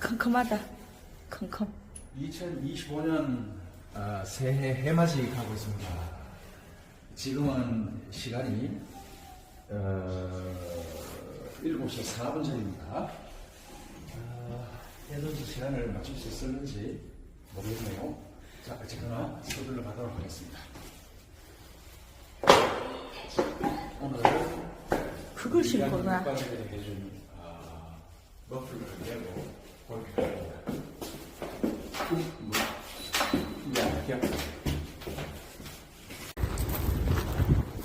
컴컴하다. 컴컴. 2025년 어, 새해 해맞이 가고 있습니다. 지금은 시간이 어, 7시 4분 전입니다. 어, 해돋이 시간을 맞출 수 있을는지 모르겠네요. 자, 어쨌거나 서둘러 가도록 하겠습니다. 오늘 그걸 해준 아, 내고 볼게요.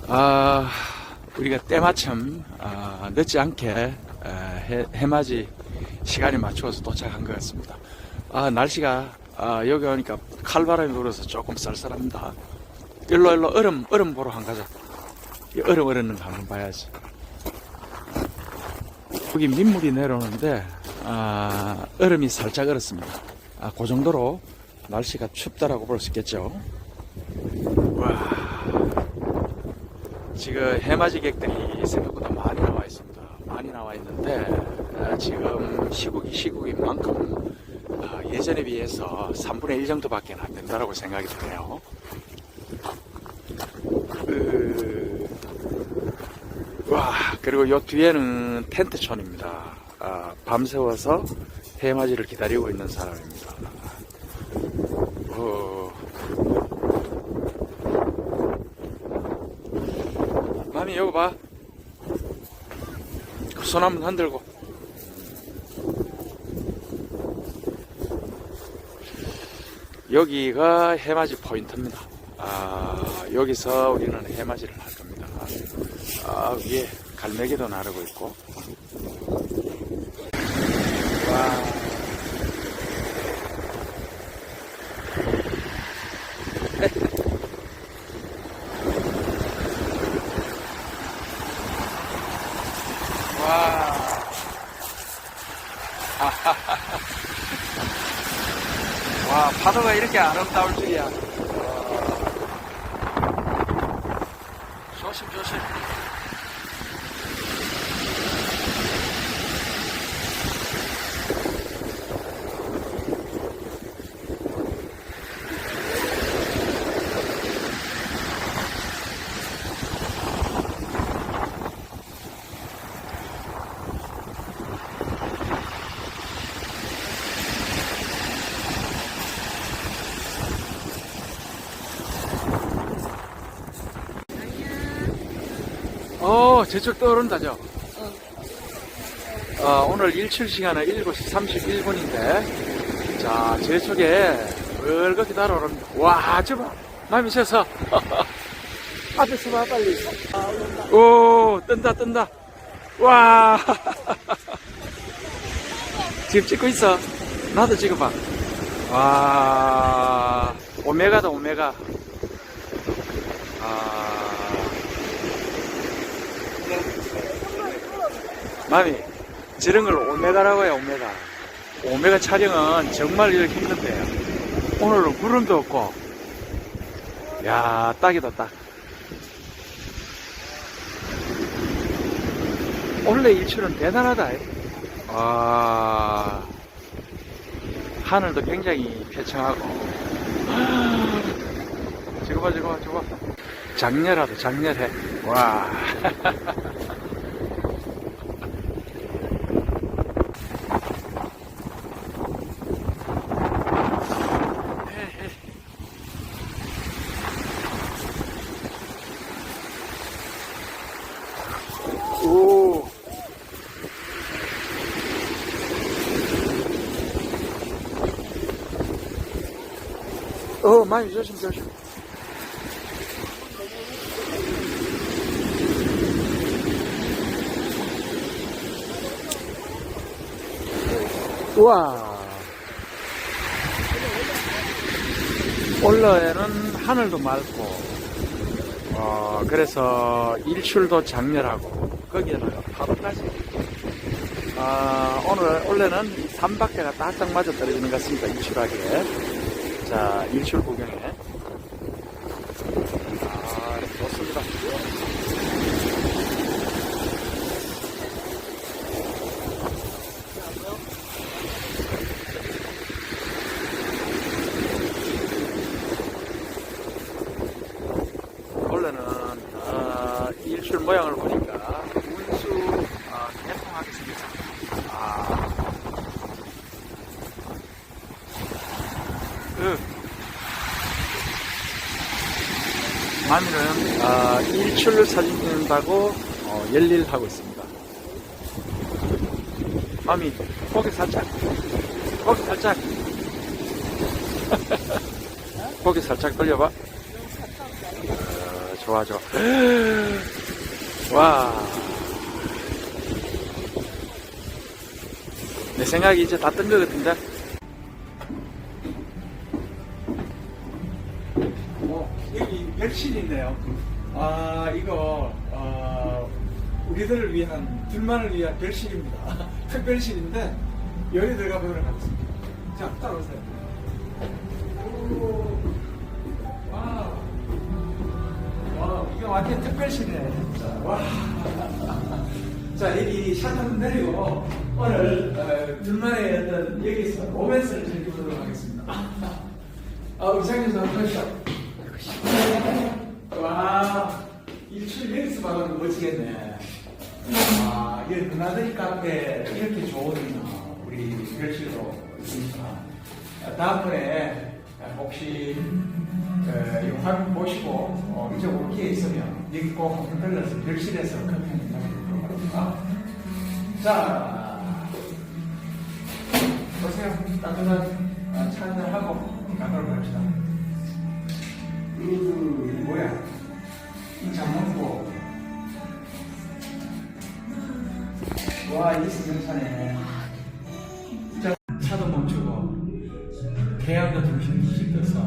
아, 우리가 때마침 아, 늦지 않게 아, 해, 해맞이 시간에 맞추어서 도착한 것 같습니다. 아, 날씨가 아, 여기 오니까 칼바람이 불어서 조금 쌀쌀합니다. 일로 일로 얼음 얼음 보러 한 가자. 이 얼음 얼는 거 한번 봐야지. 여기 민물이 내려오는데 아, 얼음이 살짝 얼었습니다. 아, 그 정도로 날씨가 춥다라고 볼 수 있겠죠. 와. 지금 해맞이객들이 생각보다 많이 나와 있습니다. 많이 나와 있는데 아, 지금 시국이 시국인 만큼 아, 예전에 비해서 3분의 1 정도밖에 안 된다라고 생각이 드네요. 와 그리고 요 뒤에는 텐트촌입니다. 아, 밤새워서 해맞이를 기다리고 있는 사람입니다. 어, 마미 여기 봐. 그손 한번 흔들고. 여기가 해맞이 포인트입니다. 아, 여기서 우리는 해맞이를 할 겁니다. 아, 위에 갈매기도 나르고 있고. 와. 와. 와, 파도가 이렇게 아름다울 줄이야. 조심, 어, 저쪽 떠오른다, 저. 어, 오늘 일출 시간은 7시 31분인데, 자, 저쪽에 멀겋게 달아오릅니다. 와, 저 봐. 마음이 셔서. 앞에서 봐, 빨리. 오, 뜬다, 뜬다. 와. 지금 찍고 있어. 나도 찍어봐. 와, 오메가다, 오메가. 아. 마미, 저런 걸 오메가라고 해요, 오메가. 오메가 촬영은 정말 이렇게 힘든데, 오늘은 구름도 없고, 야, 딱이다, 딱. 원래 일출은 대단하다. 아, 하늘도 굉장히 쾌청하고. 저거 봐, 저거 봐, 저거 봐. 장렬하다, 장렬해. 와. 오. 어, 많이 조심, 조심. 우와. 올라에는 하늘도 맑고, 어, 그래서 일출도 장렬하고, 거기에다가 파도까지. 아, 오늘, 원래는 삼박대가 딱딱 맞아 떨어지는 것 같습니다. 일출하게. 자, 일출 구경에. 아, 좋습니다. 원래는, 아, 일출 모양을 보니까 마미는 아, 일출 사진 찍는다고 어, 열일 하고 있습니다. 마미 고개 살짝, 고개 살짝, 고개 살짝 돌려봐. 어, 좋아 좋아. 와. 내 생각이 이제 다 뜬 것 같은데. 어, 여기 멸실인데요. 아, 이거, 어, 우리들을 위한, 둘만을 위한 별실입니다. 특별실인데, 여기 들어가 보도록 하겠습니다. 자, 따라오세요. 오, 와, 와, 이거 완전 특별실이네, 진짜. 와. 자, 여기 샷한 내리고, 오늘, 어, 둘만의 어떤, 여기서 로맨스를 즐겨보도록 하겠습니다. 아, 의상에서 하시죠. 와, 일출 여기서 봐도 멋지겠네. 아, 이게 누나들이 카페 이렇게 좋은 어, 우리 별실도 있으니까. 아, 다음번에 혹시 어, 이 화면 보시고 어, 이쪽 기회 있으면 여기 꼭 한번 들러서 별실에서 커피 한잔 합니다. 자, 보세요. 따뜻한 어, 차 한잔 하고 가도록 합시다. 으, 이게 뭐야? 이 장문고. 와, 이. 자, 차도 멈추고, 태양도 중심 뒤집 떠서,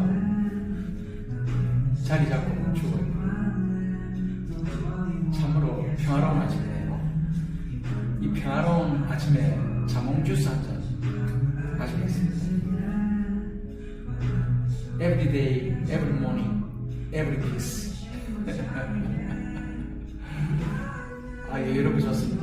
자리 잡고 멈추고, 참으로 평화로운 아침이네요. 이 평화로운 아침에 자몽 주스 한 잔 마시겠습니다. Every day, every morning, every kiss. 아, 예, 이렇게 좋습니다.